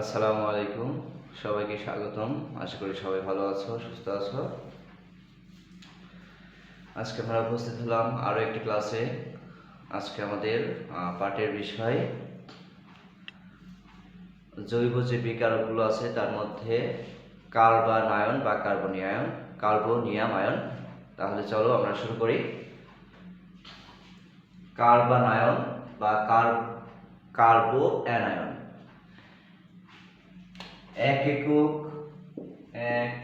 আসসালামু আলাইকুম। সবাইকে স্বাগতম। আশা করি সবাই ভালো আছো, সুস্থ আছো। আজকে আমরা উপস্থিত হলাম আরও একটি ক্লাসে আজকে আমাদের পাঠের বিষয় জৈব যে বিকারকগুলো আছে, তার মধ্যে কার্বানায়ন বা কার্বনিয়ায়ন কার্বনিয়াম আয়ন তাহলে চলো আমরা শুরু করি। কার্বানায়ন বা কার কার্বো অ্যানায়ন এক একক এক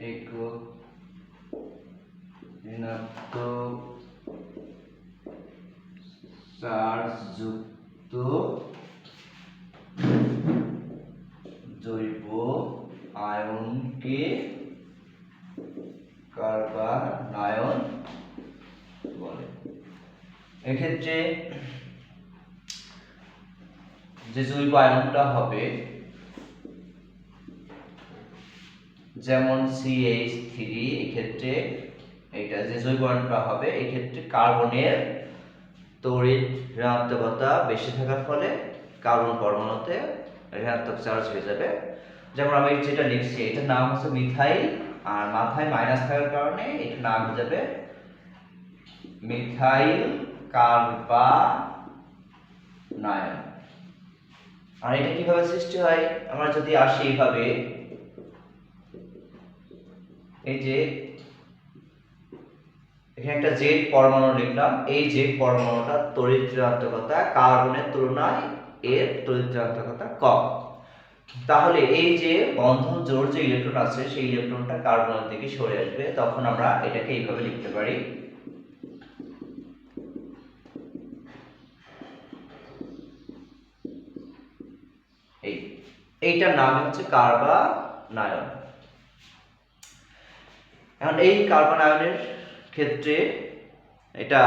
একক, ঋণাত্মক চার্জ যুক্ত জৈব আয়নকে কার্বানায়ন বলে। এক্ষেত্রে যে জৈব আয়নটা হবে যেমন সিএইচ থ্রি এক্ষেত্রে এটা যে জৈব আয়নটা হবে, এক্ষেত্রে কার্বনের তড়িৎ ঋণাত্মকতা বেশি থাকার ফলে কার্বন পরমাণুতে ঋণাত্মক চার্জ হয়ে যাবে। যেমন আমি যেটা লিখছি, এটার নাম হচ্ছে মিথাইল, আর মাথায় মাইনাস থাকার কারণে এটার নাম হয়ে যাবে মিথাইল কার্বানায়ন। আর এটা কীভাবে সৃষ্টি হয়? আমরা যদি আসি এইভাবে এই যে, এখানে একটা জেড পরমাণু লিখলাম। এই জেড পরমাণুটা তড়িৎ কার্বনের তুলনায় এর তড়িৎ কম। তাহলে এই যে বন্ধন জোর যে ইলেকট্রন আছে, সেই ইলেকট্রনটা কার্বনের দিকে সরে আসবে। তখন আমরা এটাকে এইভাবে লিখতে পারি। এই, এইটার নাম হচ্ছে কার্বানায়ন এখন এই কার্বন আয়নের ক্ষেত্রে এটা,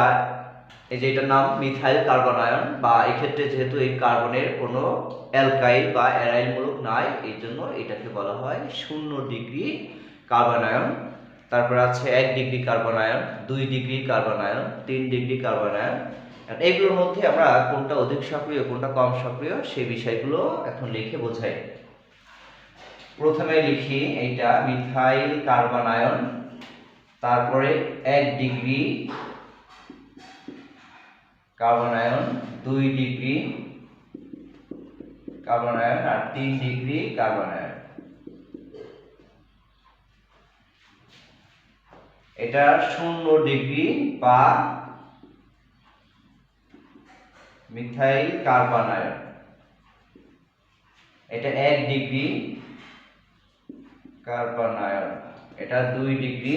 এই যে এটার নাম মিথাইল কার্বন আয়ন বা এই ক্ষেত্রে যেহেতু এই কার্বনের কোনো অ্যালকাইল বা অ্যারাইল মূলক নাই, এই জন্য এটাকে বলা হয় শূন্য ডিগ্রি কার্বন আয়ন তারপর আছে এক ডিগ্রি কার্বন আয়ন দুই ডিগ্রি কার্বন আয়ন তিন ডিগ্রি কার্বন আয়ন এগুলোর মধ্যে আমরা কোনটা অধিক সক্রিয়, কোনটা কম সক্রিয়, সেই বিষয়গুলো এখন লিখে বোঝাই। প্রথমে লিখি এইটা, মিথাইল কার্বন আয়ন তারপরে এক ডিগ্রি কার্বন আয়ন দুই ডিগ্রি কার্বন আয়ন আর তিন ডিগ্রি কার্বন আয়ন এটা শূন্য ডিগ্রি বা মিথাইল কার্বন আয়ন এটা এক ডিগ্রি কার্বন আয়ন এটা দুই ডিগ্রি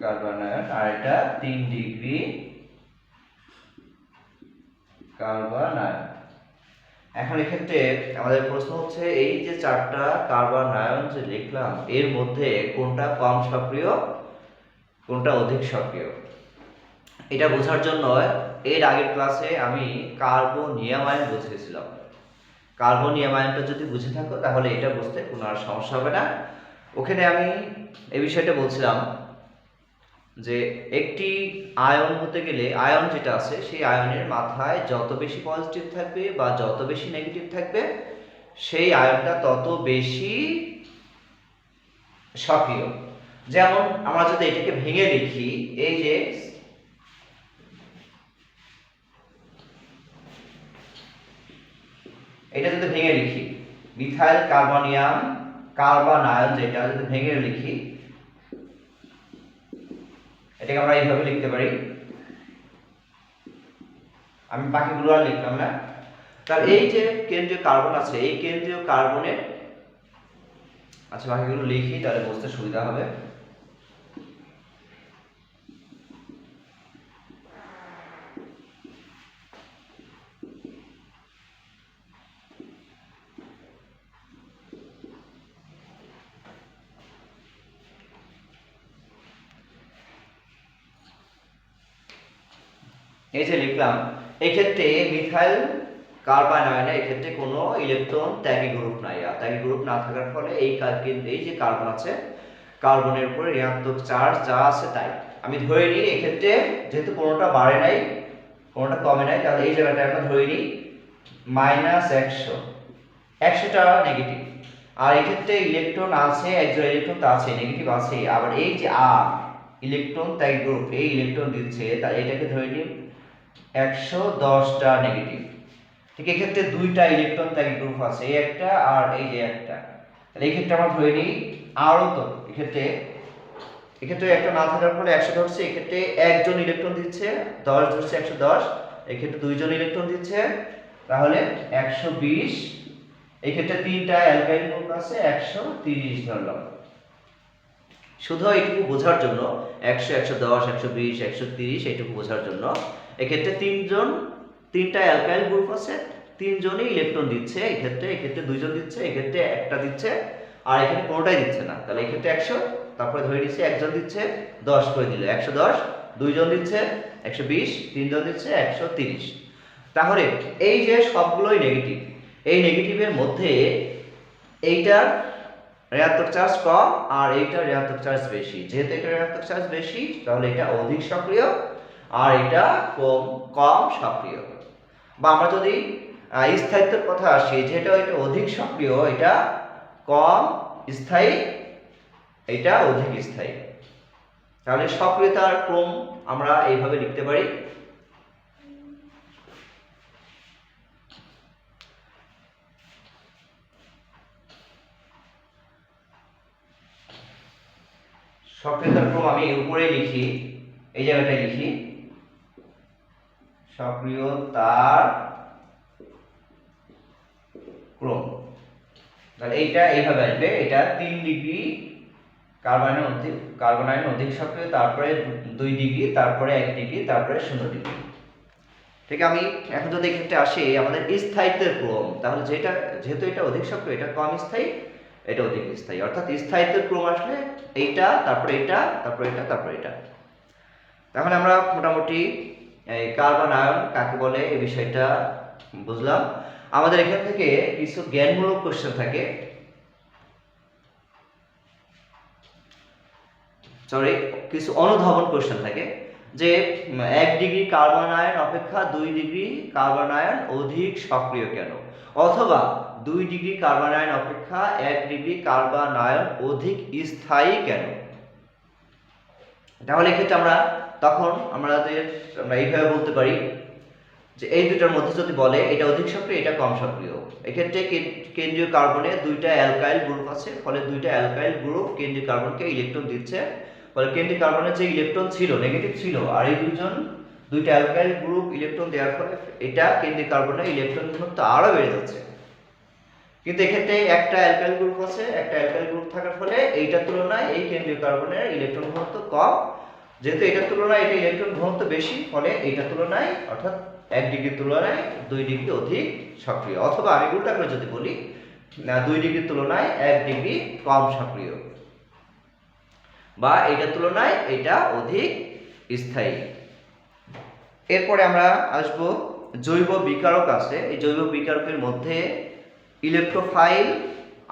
কার্বন আয়ন আর এটা তিন ডিগ্রি কার্বন আয়ন এখন এক্ষেত্রে আমাদের প্রশ্ন হচ্ছে, এই যে চারটা কার্বন আয়ন যে লিখলাম, এর মধ্যে কোনটা কম সক্রিয়, কোনটা অধিক সক্রিয়? এটা বোঝার জন্য এর আগের ক্লাসে আমি কার্বনিয়াম আয়ন বুঝিয়েছিলাম। কার্বনিয়াম আয়নটা যদি বুঝে থাকো, তাহলে এটা বুঝতে কোনো আর সমস্যা হবে না। ওখানে আমি এই বিষয়টা বলছিলাম যে একটি আয়ন হতে গেলে আয়ন যেটা আছে, সেই আয়নের মাথায় যত বেশি পজিটিভ থাকবে বা যত বেশি নেগেটিভ থাকবে, সেই আয়নটা তত বেশি সক্রিয়। যেমন আমরা যদি এটাকে ভেঙে লিখি এই যে এটা যদি ভেঙে লিখি মিথাইল কার্বনিয়াম কার্বন আয়ন যেটা যদি ভেঙে লিখি এটাকে আমরা এইভাবে লিখতে পারি। আমি বাকিগুলো আর লিখলাম না। তাহলে এই যে কেন্দ্রীয় কার্বন আছে, এই কেন্দ্রীয় কার্বনের আচ্ছা বাকিগুলো লিখি, তাহলে বুঝতে সুবিধা হবে। এই যে লিখলাম, এক্ষেত্রে মিথাইল কার্বন আয়নে এক্ষেত্রে কোনো ইলেকট্রন ত্যাগী গ্রুপ নাই। আর ত্যাগী গ্রুপ না থাকার ফলে এই এই যে কার্বন আছে, কার্বনের উপরে ঋণাত্মক চার্জ যা আছে তাই। আমি ধরে নিই, এক্ষেত্রে যেহেতু কোনোটা বাড়ে নাই, কোনোটা কমে নাই, তাহলে এই জায়গাটা আমরা ধরে নিই, মাইনাস একশো। একশোটা নেগেটিভ। আর এক্ষেত্রে ইলেকট্রন আছে, একজন ইলেকট্রন তো আছে, নেগেটিভ আছে আবার এই যে আর, ইলেকট্রন তাই গ্রুপ, এই ইলেকট্রন দিচ্ছে তাহলে এটাকে ধরে নিন একশো দশটা নেগেটিভ ঠিক এক্ষেত্রে দুইটা ইলেকট্রন তাই গ্রুপ আছে, এই একটা আর এই যে একটা। তাহলে এই ক্ষেত্রে আমরা ধরে নিই আরও তো এক্ষেত্রে এক্ষেত্রে একটা না থাকার ফলে একশো ধরছে, এক্ষেত্রে একজন ইলেকট্রন দিচ্ছে, দশ ধরছে একশো দশ, এক্ষেত্রে দুইজন ইলেকট্রন দিচ্ছে, তাহলে একশো বিশ। এক্ষেত্রে তিনটা অ্যালকাইল গ্রুপ আছে, একশো তিরিশ ধরলাম। শুধু এইটুকু বোঝার জন্য, একশো একশো দশ, একশো বিশ, একশো তিরিশ, এইটুকু বোঝার জন্য এক্ষেত্রে তিনজন, তিনটা অ্যালকাইল গ্রুপ আছে, তিনজনই ইলেকট্রন দিচ্ছে, এক্ষেত্রে এক্ষেত্রে দুইজন দিচ্ছে, এক্ষেত্রে একটা দিচ্ছে, আর এখানে কোনোটাই দিচ্ছে না। তাহলে এক্ষেত্রে একশো, তারপরে ধরে নিচ্ছে একজন দিচ্ছে, দশ করে দিল। একশো দশ, দুইজন দিচ্ছে, একশো বিশ, তিনজন দিচ্ছে, একশো তিরিশ। তাহলে এই যে সবগুলোই নেগেটিভ এই নেগেটিভের মধ্যে এইটার ঋণাত্মক চার্জ কম আর এইটার ঋণাত্মক চার্জ বেশি। যেহেতু এটা ঋণাত্মক চার্জ বেশি, তাহলে এটা অধিক সক্রিয় আর এটা কম কম সক্রিয়। বা আমরা যদি স্থায়িত্বের কথা আসি যেটা এটা অধিক সক্রিয়, এটা কম স্থায়ী, এটা অধিক স্থায়ী। তাহলে সক্রিয়তার ক্রম আমরা এইভাবে লিখতে পারি। সক্রিয়তার ক্রম আমি উপরে লিখি, এই জায়গাটায় লিখি। সক্রিয়তার ক্রম। তাহলে এইটা এইভাবে আসবে, এটা তিন ডিগ্রি কার্বনের অধিক কার্বন আয়ন অধিক সক্রিয়, তারপরে দুই ডিগ্রি, তারপরে এক ডিগ্রি, তারপরে শূন্য ডিগ্রি। ঠিক আমি এখন যদি এক্ষেত্রে আসি, আমাদের স্থায়িত্বের ক্রম, তাহলে যেটা, যেহেতু এটা অধিক সক্রিয়, এটা কম স্থায়ী, এটা অধিক স্থায়ী। অর্থাৎ স্থায়িত্বের ক্রম আসলে এইটা, তারপরে এটা তারপরে এটা তারপরে এটা। তাহলে আমরা মোটামুটি কার্বন আয়ন কাকে বলে? এই বিষয়টা বুঝলাম। আমাদের এখান থেকে কিছু জ্ঞানমূলক কোশ্চেন থাকে। সরি কিছু অনুধাবন কোশ্চেন থাকে। যে এক ডিগ্রি কার্বন আয়ন অপেক্ষা দুই ডিগ্রি কার্বন আয়ন অধিক সক্রিয় কেন? অথবা দুই ডিগ্রি কার্বন আয়ন অপেক্ষা এক ডিগ্রি কার্বন আয়ন অধিক স্থায়ী কেন? তাহলে এক্ষেত্রে আমরা তখন আমাদের আমরা এইভাবে বলতে পারি যে এই দুটার মধ্যে যদি বলে এটা অধিক সক্রিয়, এটা কম সক্রিয়। এক্ষেত্রে কেন্দ্রীয় কার্বনে দুইটা অ্যালকাইল গ্রুপ আছে, ফলে দুইটা অ্যালকাইল গ্রুপ কেন্দ্রীয় কার্বনকে ইলেকট্রন দিচ্ছে। ফলে কেন্দ্রীয় কার্বনের যে ইলেকট্রন ছিল, নেগেটিভ ছিল, আর এই দুজন দুইটা অ্যালকাইল গ্রুপ ইলেকট্রন দেওয়ার ফলে এটা কেন্দ্রীয় কার্বনের ইলেকট্রন ঘনত্ব আরও বেড়ে যাচ্ছে। কিন্তু এক্ষেত্রে একটা অ্যালকাইল গ্রুপ আছে, একটা অ্যালকাইল গ্রুপ থাকার ফলে এইটার তুলনায় এই কেন্দ্রীয় কার্বনের ইলেকট্রন ঘনত্ব কম যেহেতু এটার তুলনায় এটা ইলেকট্রন ঘনত্ব বেশি, ফলে এইটার তুলনায় অর্থাৎ এক ডিগ্রির তুলনায় দুই ডিগ্রি অধিক সক্রিয়। অথবা আমি উল্টা করে যদি বলি দুই ডিগ্রির তুলনায় এক ডিগ্রি কম সক্রিয়। বা এইটার তুলনায় এটা অধিক স্থায়ী। এরপরে আমরা আসব জৈব বিকারক আছে। এই জৈব বিকারকের মধ্যে ইলেকট্রোফাইল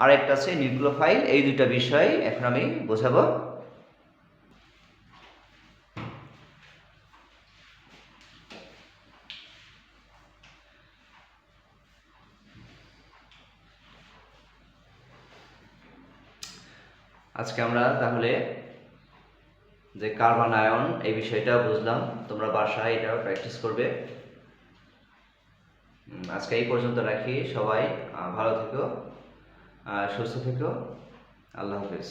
আর একটা আছে নিউক্লিওফাইল এই দুইটা বিষয় এখন আমি বোঝাবো। আজকে আমরা তাহলে যে কার্বন আয়ন এই বিষয়টা বুঝলাম। তোমরা বাসায় এটাও প্র্যাকটিস করবে। আজকে এই পর্যন্ত রাখি সবাই। ভালো থেকো। সুস্থ থেকো। আল্লাহ হাফিজ।